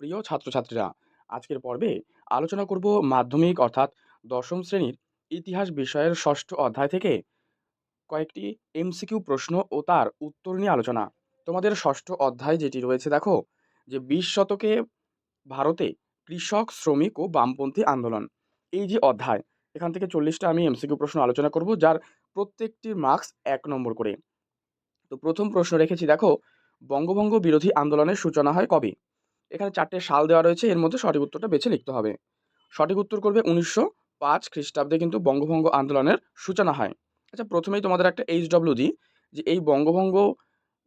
প্রিয় ছাত্রছাত্রীরা, আজকের পর্বে আলোচনা করব মাধ্যমিক অর্থাৎ দশম শ্রেণির ইতিহাস বিষয়ের ষষ্ঠ অধ্যায় থেকে কয়েকটি এমসিকিউ প্রশ্ন ও তার উত্তর নিয়ে আলোচনা। তোমাদের ষষ্ঠ অধ্যায় যেটি রয়েছে দেখো, যে বিশ শতকে ভারতে কৃষক, শ্রমিক ও বামপন্থী আন্দোলন। এই যে অধ্যায়, এখান থেকে চল্লিশটা আমি এমসিকিউ প্রশ্ন আলোচনা করব, যার প্রত্যেকটির মার্কস এক নম্বর করে। তো প্রথম প্রশ্ন রেখেছি দেখো, বঙ্গভঙ্গ বিরোধী আন্দোলনের সূচনা হয় কবে? এখানে চারটে সাল দেওয়া রয়েছে। এর মধ্যে সঠিক উত্তরটা বেছে লিখতে হবে। সঠিক উত্তর করবে উনিশশো পাঁচ খ্রিস্টাব্দে কিন্তু বঙ্গভঙ্গ আন্দোলনের সূচনা হয়। আচ্ছা প্রথমেই তোমাদের একটা এইচ ডব্লিউ দিই যে এই বঙ্গভঙ্গ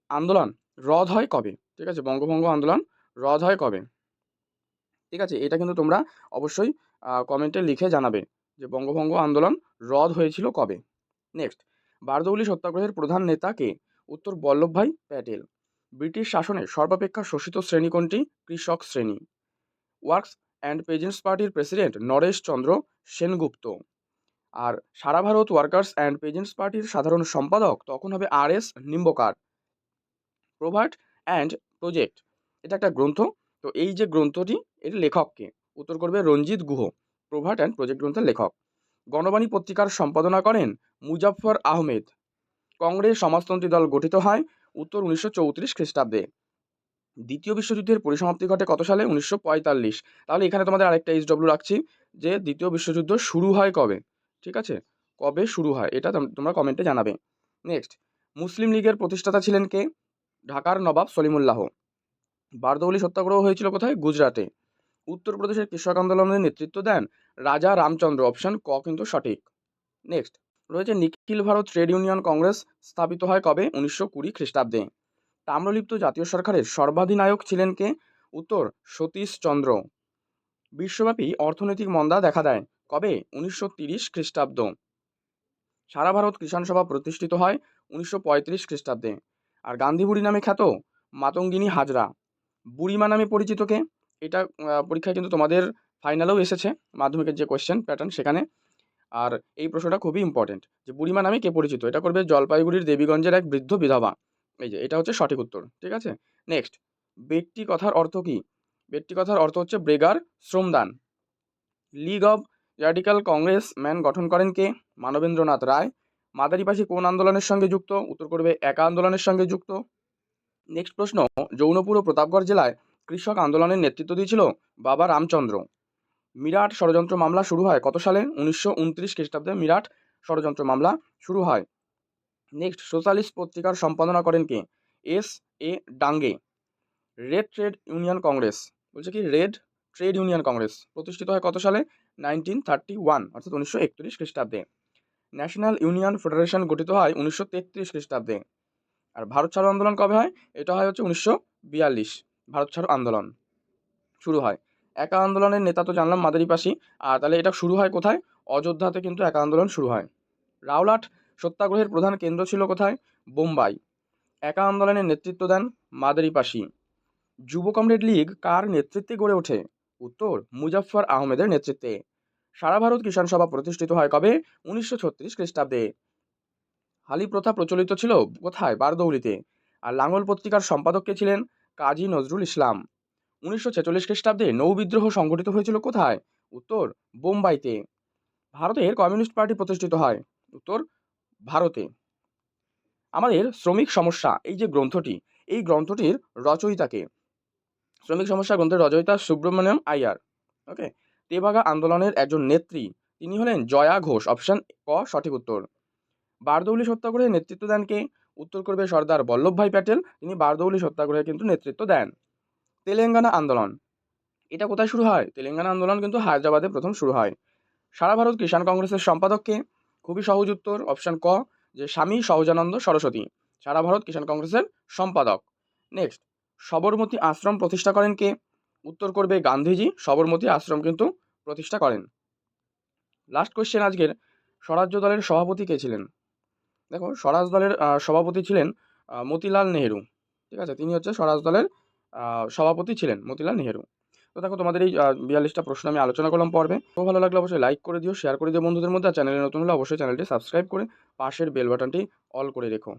আন্দোলন রদ হয় কবে? ঠিক আছে, বঙ্গভঙ্গ আন্দোলন রদ হয় কবে? ঠিক আছে, এটা কিন্তু তোমরা অবশ্যই কমেন্টে লিখে জানাবে যে বঙ্গভঙ্গ আন্দোলন রদ হয়েছিল কবে? নেক্সট, বারদৌলি সত্যাগ্রহের প্রধান নেতা কে? উত্তর বল্লভভাই প্যাটেল। ব্রিটিশ শাসনে সর্বাপেক্ষা শোষিত শ্রেণি কোনটি? কৃষক শ্রেণি। ওয়ার্কস অ্যান্ড পেজেন্টস পার্টির প্রেসিডেন্ট নরেশ চন্দ্র সেনগুপ্ত। আর সারা ভারত ওয়ার্কার্স অ্যান্ড পেজেন্টস পার্টির সাধারণ সম্পাদক তখন হবে আর এস নিম্বকার। প্রোভার্ট অ্যান্ড প্রজেক্ট। এটা একটা গ্রন্থ। তো এই যে গ্রন্থটি, এর লেখককে উত্তর করবে রঞ্জিত গুহ প্রোভার্ট অ্যান্ড প্রজেক্ট গ্রন্থের লেখক। গণবাণী পত্রিকার সম্পাদনা করেন মুজাফফর আহমেদ। কংগ্রেস সমাজতন্ত্রী দল গঠিত হয় উত্তর উনিশশো চৌত্রিশ খ্রিস্টাব্দে। দ্বিতীয় বিশ্বযুদ্ধের পরিসমাপ্তি ঘটে কত সালে? উনিশশো পঁয়তাল্লিশ। তাহলে এখানে তোমাদের আরেকটা এইচ ডব্লিউ রাখছি যে দ্বিতীয় বিশ্বযুদ্ধ শুরু হয় কবে? ঠিক আছে? কবে শুরু হয়? এটা তোমরা কমেন্টে জানাবে। নেক্সট মুসলিম লীগের প্রতিষ্ঠাতা ছিলেন কে? ঢাকার নবাব সলিমুল্লাহ। বারদৌলি সত্যাগ্রহ হয়েছিল কোথায়? গুজরাটে। উত্তরপ্রদেশের কৃষক আন্দোলনের নেতৃত্ব দেন রাজা রামচন্দ্র। অপশন ক কিন্তু সঠিক। নেক্সট রয়েছে নিখিল ভারত ট্রেড ইউনিয়ন কংগ্রেস, স্থাপিত হয় কবে? উনিশশো কুড়ি খ্রিস্টাব্দে। তাম্রলিপ্ত জাতীয় সরকারের সর্বাধিনায়ক ছিলেন কে? উত্তর, সতীশ চন্দ্র। বিশ্বব্যাপী অর্থনৈতিক মন্দা দেখা দেয় কবে? উনিশশো তিরিশ খ্রিস্টাব্দ। সারা ভারত কিষাণ সভা প্রতিষ্ঠিত হয় উনিশশো পঁয়ত্রিশ খ্রিস্টাব্দে। আর গান্ধী বুড়ি নামে খ্যাত মাতঙ্গিনী হাজরা। বুড়িমা নামে পরিচিত কে? এটা পরীক্ষায় কিন্তু তোমাদের ফাইনালেও এসেছে। মাধ্যমিকের যে কোয়েশ্চেন প্যাটার্ন সেখানে আর এই প্রশ্নটা খুবই ইম্পর্টেন্ট যে বুড়িমা নামে কে পরিচিত? এটা করবে জলপাইগুড়ির দেবীগঞ্জের এক বৃদ্ধ বিধবা। এই যে, এটা হচ্ছে সঠিক উত্তর, ঠিক আছে? নেক্সট ব্যক্তি কথার অর্থ কী? ব্যক্তি কথার অর্থ হচ্ছে ব্রেগার শ্রমদান। League of radical congress man গঠন করেন কে? মানবেন্দ্রনাথ রায়। মাদারিপাশি কোন আন্দোলনের সঙ্গে যুক্ত? উত্তর করবে একা আন্দোলনের সঙ্গে যুক্ত। নেক্সট প্রশ্ন, যৌনপুর ও প্রতাপগড় জেলায় কৃষক আন্দোলনের নেতৃত্ব দিয়েছিল বাবা রামচন্দ্র। মিরাট ষড়যন্ত্র মামলা শুরু হয় কত সালে? উনিশশো উনত্রিশ খ্রিস্টাব্দে মিরাট ষড়যন্ত্র মামলা শুরু হয়। নেক্সট সোশ্যালিস্ট পত্রিকার সম্পাদনা করেন কে? S A Dange. Red trade union congress বলছে কি? রেড ট্রেড ইউনিয়ন কংগ্রেস প্রতিষ্ঠিত হয় কত সালে? নাইনটিন থার্টি ওয়ান অর্থাৎ উনিশশো একত্রিশ খ্রিস্টাব্দে। ন্যাশনাল ইউনিয়ন ফেডারেশন গঠিত হয় উনিশশো তেত্রিশ খ্রিস্টাব্দে। আর ভারত ছাড়ো আন্দোলন কবে হয়? এটা হয় হচ্ছে উনিশশো বিয়াল্লিশ। ভারত ছাড়ো আন্দোলন শুরু হয়। একা আন্দোলনের নেতা তো জানলাম মাদারিপাশি আর তাহলে এটা শুরু হয় কোথায়? অযোধ্যাতে কিন্তু একা আন্দোলন শুরু হয়। রাওলাট সত্যাগ্রহের প্রধান কেন্দ্র ছিল কোথায়? বোম্বাই। একা আন্দোলনের নেতৃত্ব দেন মাদারিপাশি যুব কমরেড লীগ কার নেতৃত্বে গড়ে ওঠে? উত্তর, মুজাফফর আহমেদের নেতৃত্বে। সারা ভারত কিষাণ সভা প্রতিষ্ঠিত হয় কবে? উনিশশো ছত্রিশ খ্রিস্টাব্দে। হালি প্রথা প্রচলিত ছিল কোথায়? বারদৌলিতে। আর লাঙ্গল পত্রিকার সম্পাদক কে ছিলেন? কাজী নজরুল ইসলাম। উনিশশো ছেচল্লিশ খ্রিস্টাব্দে নৌ বিদ্রোহ সংঘটিত হয়েছিল কোথায়? উত্তর, বোম্বাইতে। ভারতের কমিউনিস্ট পার্টি প্রতিষ্ঠিত হয়। উত্তর, ভারতে। আমাদের শ্রমিক সমস্যা, এই যে গ্রন্থটি, এই গ্রন্থটির রচয়িতাকে। শ্রমিক সমস্যা গ্রন্থের রচয়িতা সুব্রমণ্যম আইয়ার। ওকে? তেভাগা আন্দোলনের একজন নেত্রী, তিনি হলেন জয়া ঘোষ, অপশন ক, সঠিক উত্তর। বারদৌলি সত্যাগ্রহে নেতৃত্ব দেন কে? উত্তর করবে সর্দার বল্লভভাই প্যাটেল, তিনি বারদৌলি সত্যাগ্রহে কিন্তু নেতৃত্ব দেন। তেলেঙ্গানা আন্দোলন। এটা কোথায় শুরু হয়? তেলেঙ্গানা আন্দোলন কিন্তু হায়দ্রাবাদে প্রথম শুরু হয়। সারা ভারত কিষাণ কংগ্রেসের সম্পাদককে খুবই সহজ উত্তর অপশান ক, যে স্বামী সহজানন্দ সরস্বতী। সারা ভারত কিষাণ কংগ্রেসের সম্পাদক। নেক্সট সবরমতী আশ্রম প্রতিষ্ঠা করেন কে? উত্তর করবে গান্ধীজি, সবরমতী আশ্রম কিন্তু প্রতিষ্ঠা করেন। লাস্ট কোয়েশ্চেন আজকের, স্বরাজ্য দলের সভাপতি কে ছিলেন? দেখো, স্বরাজ দলের সভাপতি ছিলেন মতিলাল নেহেরু। ঠিক আছে? তিনি হচ্ছে স্বরাজ দলের সভাপতি ছিলেন মতিলাল নেহেরু। তো দেখো, তোমাদের এই বিয়াল্লিশটা প্রশ্ন আমি আলোচনা করলাম পর্বে। খুব ভালো লাগলে অবশ্যই লাইক করে দিও শেয়ার করে দিও বন্ধুদের মধ্যে। আর চ্যানেলে নতুন হলে অবশ্যই চ্যানেলটি সাবস্ক্রাইব করে পাশের বেল বাটনটি অল করে রেখো।